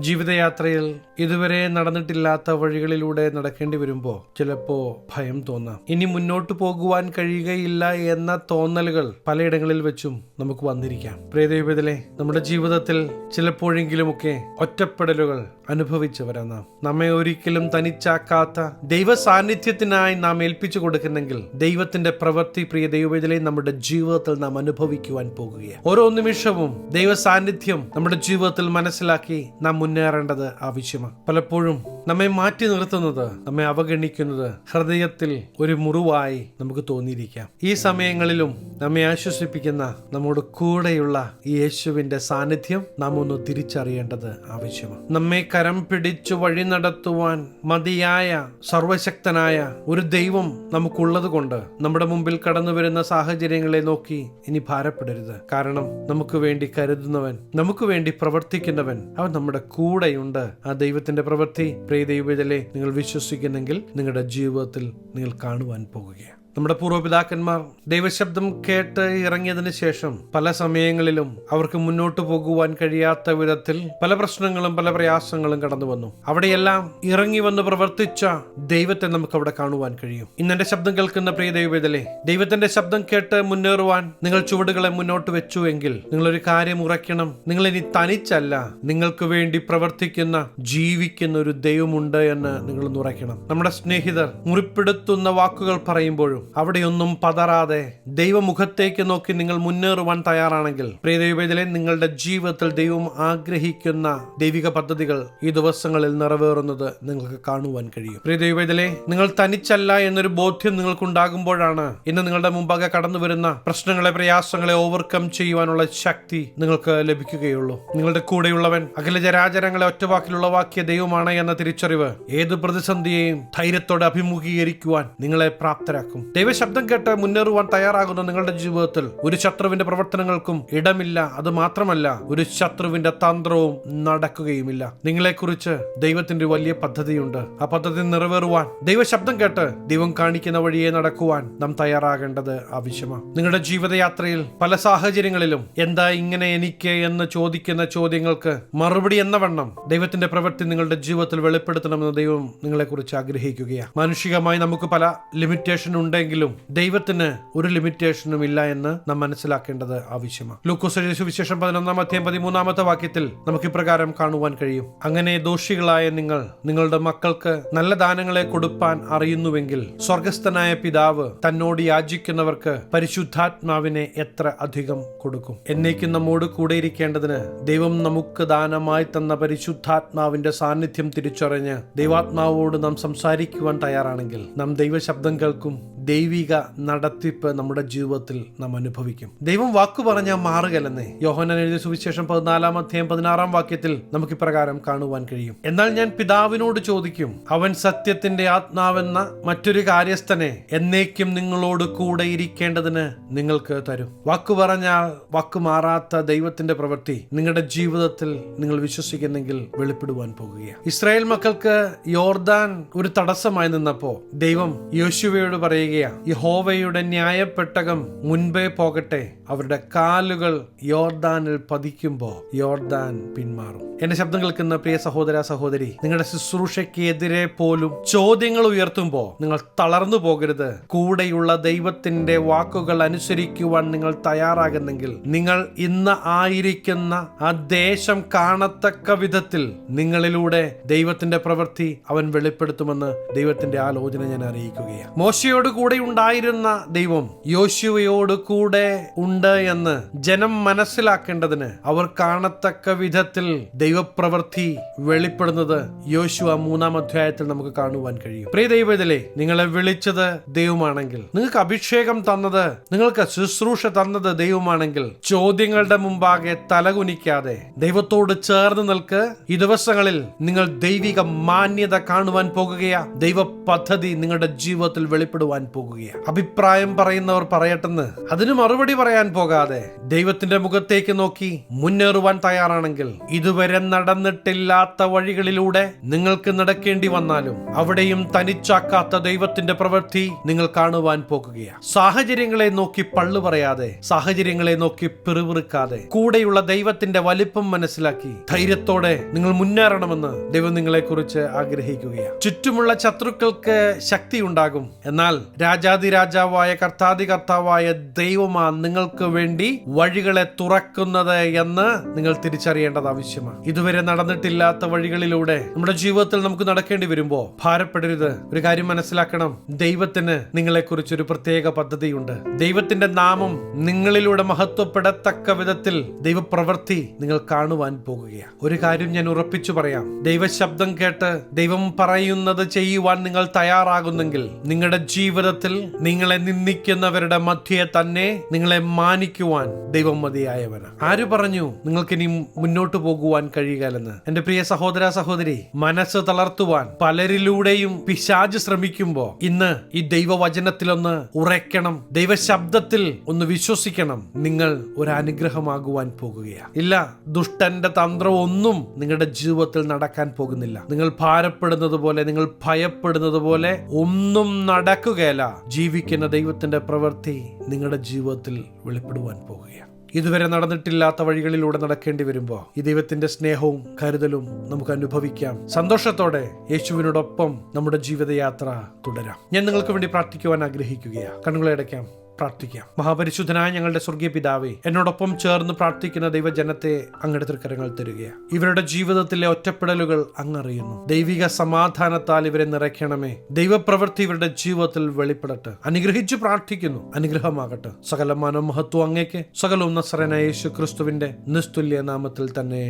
ജീവിതയാത്രയിൽ ഇതുവരെ നടന്നിട്ടില്ലാത്ത വഴികളിലൂടെ നടക്കേണ്ടി വരുമ്പോൾ ചിലപ്പോൾ ഭയം തോന്നാം. ഇനി മുന്നോട്ട് പോകുവാൻ കഴിയുകയില്ല എന്ന തോന്നലുകൾ പലയിടങ്ങളിൽ വെച്ചും നമുക്ക് വന്നിരിക്കാം. പ്രിയദൈവത്തിലെ നമ്മുടെ ജീവിതത്തിൽ ചിലപ്പോഴെങ്കിലുമൊക്കെ ഒറ്റപ്പെടലുകൾ അനുഭവിച്ചവരാ നാം. നമ്മെ ഒരിക്കലും തനിച്ചാക്കാത്ത ദൈവ സാന്നിധ്യത്തിനായി നാം ഏൽപ്പിച്ചു കൊടുക്കുന്നെങ്കിൽ ദൈവത്തിന്റെ പ്രവൃത്തി പ്രിയ ദൈവത്തിലെ നമ്മുടെ ജീവിതത്തിൽ നാം അനുഭവിക്കുവാൻ പോകുകയാണ്. ഓരോ നിമിഷവും ദൈവ സാന്നിധ്യം നമ്മുടെ ജീവിതത്തിൽ മനസ്സിലാക്കി നാം മുന്നേറേണ്ടത് ആവശ്യമാണ്. പലപ്പോഴും നമ്മെ മാറ്റി നിർത്തുന്നത് നമ്മെ അവഗണിക്കുന്നത് ഹൃദയത്തിൽ ഒരു മുറിവായി നമുക്ക് തോന്നിയിരിക്കാം. ഈ സമയങ്ങളിലും നമ്മെ ആശ്വസിപ്പിക്കുന്ന നമ്മുടെ കൂടെയുള്ള യേശുവിന്റെ സാന്നിധ്യം നാം ഒന്ന് തിരിച്ചറിയേണ്ടത് ആവശ്യമാണ്. നമ്മെ കരം പിടിച്ചു വഴി നടത്തുവാൻ മതിയായ സർവശക്തനായ ഒരു ദൈവം നമുക്കുള്ളത് കൊണ്ട് നമ്മുടെ മുമ്പിൽ കടന്നു വരുന്ന സാഹചര്യങ്ങളെ നോക്കി ഇനി ഭാരപ്പെടരുത്. കാരണം നമുക്ക് വേണ്ടി കരുതുന്നവൻ നമുക്ക് വേണ്ടി പ്രവർത്തിക്കുന്നവൻ അവൻ നമ്മുടെ കൂടെയുണ്ട്. ആ ദൈവത്തിന്റെ പ്രവൃത്തി ദൈവത്തിലെ നിങ്ങൾ വിശ്വസിക്കുന്നെങ്കിൽ നിങ്ങളുടെ ജീവിതത്തിൽ നിങ്ങൾ കാണുവാൻ പോകുകയാണ്. നമ്മുടെ പൂർവപിതാക്കന്മാർ ദൈവശബ്ദം കേട്ട് ഇറങ്ങിയതിന് ശേഷം പല സമയങ്ങളിലും അവർക്ക് മുന്നോട്ട് പോകുവാൻ കഴിയാത്ത വിധത്തിൽ പല പ്രശ്നങ്ങളും പല പ്രയാസങ്ങളും കടന്നു വന്നു. അവിടെയെല്ലാം ഇറങ്ങി വന്ന് പ്രവർത്തിച്ച ദൈവത്തെ നമുക്ക് അവിടെ കാണുവാൻ കഴിയും. ഇന്നെന്റെ ശബ്ദം കേൾക്കുന്ന പ്രിയ ദൈവത്തിലെ ദൈവത്തിന്റെ ശബ്ദം കേട്ട് മുന്നേറുവാൻ നിങ്ങൾ ചുവടുകളെ മുന്നോട്ട് വെച്ചു എങ്കിൽ നിങ്ങളൊരു കാര്യം ഉറയ്ക്കണം. നിങ്ങൾ ഇനി തനിച്ചല്ല നിങ്ങൾക്ക് വേണ്ടി പ്രവർത്തിക്കുന്ന ജീവിക്കുന്ന ഒരു ദൈവമുണ്ട് എന്ന് നിങ്ങൾ ഉറയ്ക്കണം. നമ്മുടെ സ്നേഹിതർ മുറിപ്പെടുത്തുന്ന വാക്കുകൾ പറയുമ്പോഴും അവിടെയൊന്നും പതറാതെ ദൈവമുഖത്തേക്ക് നോക്കി നിങ്ങൾ മുന്നേറുവാൻ തയ്യാറാണെങ്കിൽ പ്രിയ ദൈവത്തിലെ നിങ്ങളുടെ ജീവിതത്തിൽ ദൈവം ആഗ്രഹിക്കുന്ന ദൈവിക പദ്ധതികൾ ഈ ദിവസങ്ങളിൽ നിറവേറുന്നത് നിങ്ങൾക്ക് കാണുവാൻ കഴിയും. പ്രിയ ദൈവത്തിലെ നിങ്ങൾ തനിച്ചല്ല എന്നൊരു ബോധ്യം നിങ്ങൾക്കുണ്ടാകുമ്പോഴാണ് ഇന്ന് നിങ്ങളുടെ മുമ്പാകെ കടന്നു വരുന്ന പ്രശ്നങ്ങളെ പ്രയാസങ്ങളെ ഓവർകം ചെയ്യുവാനുള്ള ശക്തി നിങ്ങൾക്ക് ലഭിക്കുകയുള്ളൂ. നിങ്ങളുടെ കൂടെയുള്ളവൻ അഖില ജരാചരങ്ങളെ ഒറ്റവാക്കിലുള്ളവാക്കിയ ദൈവമാണ് എന്ന തിരിച്ചറിവ് ഏത് പ്രതിസന്ധിയെയും ധൈര്യത്തോടെ അഭിമുഖീകരിക്കുവാൻ നിങ്ങളെ പ്രാപ്തരാക്കും. ദൈവശബ്ദം കേട്ട് മുന്നേറുവാൻ തയ്യാറാകുന്ന നിങ്ങളുടെ ജീവിതത്തിൽ ഒരു ശത്രുവിന്റെ പ്രവർത്തനങ്ങൾക്കും ഇടമില്ല. അത് മാത്രമല്ല ഒരു ശത്രുവിന്റെ തന്ത്രവും നടക്കുകയുമില്ല. നിങ്ങളെക്കുറിച്ച് ദൈവത്തിന്റെ വലിയ പദ്ധതിയുണ്ട്. ആ പദ്ധതി നിറവേറുവാൻ ദൈവശബ്ദം കേട്ട് ദൈവം കാണിക്കുന്ന വഴിയെ നടക്കുവാൻ നാം തയ്യാറാകേണ്ടത് ആവശ്യമാണ്. നിങ്ങളുടെ ജീവിതയാത്രയിൽ പല സാഹചര്യങ്ങളിലും എന്താ ഇങ്ങനെ എനിക്ക് എന്ന് ചോദിക്കുന്ന ചോദ്യങ്ങൾക്ക് മറുപടി എന്ന വണ്ണം ദൈവത്തിന്റെ പ്രവൃത്തി നിങ്ങളുടെ ജീവിതത്തിൽ വെളിപ്പെടുത്തണമെന്ന് ദൈവം നിങ്ങളെക്കുറിച്ച് ആഗ്രഹിക്കുകയാണ്. മാനുഷികമായി നമുക്ക് പല ലിമിറ്റേഷൻ ഉണ്ടെങ്കിലും ദൈവത്തിന് ഒരു ലിമിറ്റേഷനും ഇല്ല എന്ന് നാം മനസ്സിലാക്കേണ്ടത് ആവശ്യമാണ്. ലൂക്കോസ് സുവിശേഷം പതിനൊന്നാം അധ്യായം പതിമൂന്നാമത്തെ വാക്യത്തിൽ നമുക്ക് ഇപ്രകാരം കാണുവാൻ കഴിയും. അങ്ങനെ ദോഷികളായ നിങ്ങൾ നിങ്ങളുടെ മക്കൾക്ക് നല്ല ദാനങ്ങളെ കൊടുപ്പാൻ അറിയുന്നുവെങ്കിൽ സ്വർഗസ്ഥനായ പിതാവ് തന്നോട് യാചിക്കുന്നവർക്ക് പരിശുദ്ധാത്മാവിനെ എത്ര അധികം കൊടുക്കും? എന്നേക്കും നമ്മോട് കൂടെ ഇരിക്കേണ്ടതിന് ദൈവം നമുക്ക് ദാനമായി തന്ന പരിശുദ്ധാത്മാവിന്റെ സാന്നിധ്യം തിരിച്ചറിഞ്ഞ് ദൈവാത്മാവോട് നാം സംസാരിക്കുവാൻ തയ്യാറാണെങ്കിൽ നാം ദൈവശബ്ദം കേൾക്കും ദൈവിക നടത്തിപ്പ് നമ്മുടെ ജീവിതത്തിൽ നാം അനുഭവിക്കും. ദൈവം വാക്കു പറഞ്ഞാൽ മാറുകയല്ലെന്നേ. യോഹനൻ എഴുതിയ സുവിശേഷം പതിനാലാം അധ്യായം പതിനാറാം വാക്യത്തിൽ നമുക്ക് ഇപ്രകാരം കാണുവാൻ കഴിയും. എന്നാൽ ഞാൻ പിതാവിനോട് ചോദിക്കും അവൻ സത്യത്തിന്റെ ആത്മാവെന്ന മറ്റൊരു കാര്യസ്ഥനെ എന്നേക്കും നിങ്ങളോട് കൂടെ ഇരിക്കേണ്ടതിന് നിങ്ങൾക്ക് തരും. വാക്കു പറഞ്ഞാൽ വാക്കു മാറാത്ത ദൈവത്തിന്റെ പ്രവൃത്തി നിങ്ങളുടെ ജീവിതത്തിൽ നിങ്ങൾ വിശ്വസിക്കുന്നെങ്കിൽ വെളിപ്പെടുവാൻ പോകുകയാണ്. ഇസ്രായേൽ മക്കൾക്ക് യോർദാൻ ഒരു തടസ്സമായി നിന്നപ്പോ ദൈവം യോശുവയോട് പറയുകയാ യഹോവയുടെ ന്യായപ്പെട്ടകം മുൻപേ പോകട്ടെ. അവരുടെ കാലുകൾ യോർദാനിൽ പതിക്കുമ്പോ യോർദാൻ പിന്മാറും. എന്റെ ശബ്ദം കേൾക്കുന്ന പ്രിയ സഹോദര സഹോദരി നിങ്ങളുടെ ശുശ്രൂഷയ്ക്കെതിരെ പോലും ചോദ്യങ്ങൾ ഉയർത്തുമ്പോൾ നിങ്ങൾ തളർന്നു പോകരുത്. കൂടെയുള്ള ദൈവത്തിന്റെ വാക്കുകൾ അനുസരിക്കുവാൻ നിങ്ങൾ തയ്യാറാകുന്നെങ്കിൽ നിങ്ങൾ ഇന്ന് ആയിരിക്കുന്ന ആ ദേശം കാണത്തക്ക വിധത്തിൽ നിങ്ങളിലൂടെ ദൈവത്തിന്റെ പ്രവൃത്തി അവൻ വെളിപ്പെടുത്തുമെന്ന് ദൈവത്തിന്റെ ആലോചന ഞാൻ അറിയിക്കുകയാണ്. മോശയോട് കൂടെ ഉണ്ടായിരുന്ന ദൈവം യോശുവയോട് കൂടെ ഉണ്ട് എന്ന് ജനം മനസ്സിലാക്കേണ്ടതിന് അവർ കാണത്തക്ക വിധത്തിൽ ദൈവപ്രവൃത്തി വെളിപ്പെടുന്നത് യോശുവ മൂന്നാം അധ്യായത്തിൽ നമുക്ക് കാണുവാൻ കഴിയും. പ്രിയ ദൈവത്തിലെ നിങ്ങളെ വിളിച്ചത് ദൈവമാണെങ്കിൽ നിങ്ങൾക്ക് അഭിഷേകം തന്നത് നിങ്ങൾക്ക് ശുശ്രൂഷ തന്നത് ദൈവമാണെങ്കിൽ ചോദ്യങ്ങളുടെ മുമ്പാകെ തലകുനിക്കാതെ ദൈവത്തോട് ചേർന്ന് നിൽക്ക്. ഈ ദിവസങ്ങളിൽ നിങ്ങൾ ദൈവിക മാന്യത കാണുവാൻ പോകുകയാ. ദൈവ പദ്ധതി നിങ്ങളുടെ ജീവിതത്തിൽ വെളിപ്പെടുവാൻ പോകുകയാ അഭിപ്രായം പറയുന്നവർ പറയട്ടെന്ന്. അതിന് മറുപടി പറയാൻ പോകാതെ ദൈവത്തിന്റെ മുഖത്തേക്ക് നോക്കി മുന്നേറുവാൻ തയ്യാറാണെങ്കിൽ ഇതുവരെ നടന്നിട്ടില്ലാത്ത വഴികളിലൂടെ നിങ്ങൾക്ക് നടക്കേണ്ടി വന്നാലും അവിടെയും തനിച്ചാക്കാത്ത ദൈവത്തിന്റെ പ്രവൃത്തി നിങ്ങൾ കാണുവാൻ പോകുകയാണ്. സാഹചര്യങ്ങളെ നോക്കി പള്ളു പറയാതെ സാഹചര്യങ്ങളെ നോക്കി പിറുപിറുക്കാതെ കൂടെയുള്ള ദൈവത്തിന്റെ വലിപ്പം മനസ്സിലാക്കി ധൈര്യത്തോടെ നിങ്ങൾ മുന്നേറണമെന്ന് ദൈവം നിങ്ങളെ കുറിച്ച് ആഗ്രഹിക്കുകയാണ്. ചുറ്റുമുള്ള ശത്രുക്കൾക്ക് ശക്തി ഉണ്ടാകും എന്നാൽ രാജാതിരാജാവായ കർത്താതി കർത്താവായ ദൈവമാ നിങ്ങൾക്ക് വേണ്ടി വഴികളെ തുറക്കുന്നത് എന്ന് നിങ്ങൾ തിരിച്ചറിയേണ്ടത് ആവശ്യമാണ്. ഇതുവരെ നടന്നിട്ടില്ലാത്ത വഴികളിലൂടെ നമ്മുടെ ജീവിതത്തിൽ നമുക്ക് നടക്കേണ്ടി വരുമ്പോ ഭാരപ്പെടരുത്. ഒരു കാര്യം മനസ്സിലാക്കണം. ദൈവത്തിന് നിങ്ങളെ കുറിച്ച് ഒരു പ്രത്യേക പദ്ധതിയുണ്ട്. ദൈവത്തിന്റെ നാമം നിങ്ങളിലൂടെ മഹത്വപ്പെടത്തക്ക വിധത്തിൽ ദൈവപ്രവൃത്തി നിങ്ങൾ കാണുവാൻ പോകുകയാണ്. ഒരു കാര്യം ഞാൻ ഉറപ്പിച്ചു പറയാം. ദൈവശബ്ദം കേട്ട് ദൈവം പറയുന്നത് ചെയ്യുവാൻ നിങ്ങൾ തയ്യാറാകുന്നെങ്കിൽ നിങ്ങളുടെ ജീവിതത്തിൽ നിങ്ങളെ നിന്ദിക്കുന്നവരുടെ മധ്യയെ തന്നെ നിങ്ങളെ മാനിക്കുവാൻ ദൈവം മതിയായവനാണ്. ആര് പറഞ്ഞു നിങ്ങൾക്ക് ഇനി മുന്നോട്ട് പോകുവാൻ കഴിയുകയില്ലെന്ന്? എന്റെ പ്രിയ സഹോദര സഹോദരി മനസ്സ് തളർത്തുവാൻ പലരിലൂടെയും പിശാജ് ശ്രമിക്കുമ്പോ ഇന്ന് ഈ ദൈവവചനത്തിലൊന്ന് ഉറയ്ക്കണം ദൈവശബ്ദത്തിൽ ഒന്ന് വിശ്വസിക്കണം. നിങ്ങൾ ഒരു അനുഗ്രഹമാകുവാൻ പോകുകയാണ് ഇല്ല ദുഷ്ടന്റെ തന്ത്രം ഒന്നും നിങ്ങളുടെ ജീവിതത്തിൽ നടക്കാൻ പോകുന്നില്ല. നിങ്ങൾ ഭാരപ്പെടുന്നത് പോലെ നിങ്ങൾ ഭയപ്പെടുന്നത് പോലെ ഒന്നും നടക്കുകയല്ല. ജീവിക്കുന്ന ദൈവത്തിന്റെ പ്രവൃത്തി നിങ്ങളുടെ ജീവിതത്തിൽ വെളിപ്പെടുവാൻ പോകുകയാണ്. ഇതുവരെ നടന്നിട്ടില്ലാത്ത വഴികളിലൂടെ നടക്കേണ്ടി വരുമ്പോൾ ഈ ദൈവത്തിന്റെ സ്നേഹവും കരുതലും നമുക്ക് അനുഭവിക്കാം. സന്തോഷത്തോടെ യേശുവിനോടൊപ്പം നമ്മുടെ ജീവിതയാത്ര തുടരാം. ഞാൻ നിങ്ങൾക്ക് വേണ്ടി പ്രാർത്ഥിക്കുവാൻ ആഗ്രഹിക്കുകയാണ് കണ്ണുകളെ അടയ്ക്കാം. പ്രാർത്ഥിക്കാം. മഹാപരിശുദ്ധനായ ഞങ്ങളുടെ സ്വർഗീയ പിതാവേ എന്നോടൊപ്പം ചേർന്ന് പ്രാർത്ഥിക്കുന്ന ദൈവജനത്തെ അങ്ങയുടെ തൃക്കരങ്ങൾ തരികയാണ് ഇവരുടെ ജീവിതത്തിലെ ഒറ്റപ്പെടലുകൾ അങ്ങറിയുന്നു. ദൈവിക സമാധാനത്താൽ ഇവരെ നിറയ്ക്കണമേ. ദൈവപ്രവൃത്തി ഇവരുടെ ജീവിതത്തിൽ വെളിപ്പെടട്ടെ. അനുഗ്രഹിച്ചു പ്രാർത്ഥിക്കുന്നു. അനുഗ്രഹമാകട്ടെ. സകല മനോമഹത്വം അങ്ങേക്ക് സകലവും നസറനായ യേശു ക്രിസ്തുവിന്റെ നിസ്തുല്യ നാമത്തിൽ തന്നെ.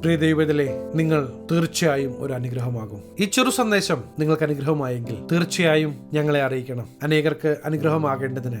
പ്രിയ ദൈവത്തിലെ നിങ്ങൾ തീർച്ചയായും ഒരു അനുഗ്രഹമാകും. ഈ ചെറു സന്ദേശം നിങ്ങൾക്ക് അനുഗ്രഹമായെങ്കിൽ തീർച്ചയായും ഞങ്ങളെ അറിയിക്കണം. അനേകർക്ക് അനുഗ്രഹമാകേണ്ടതിന്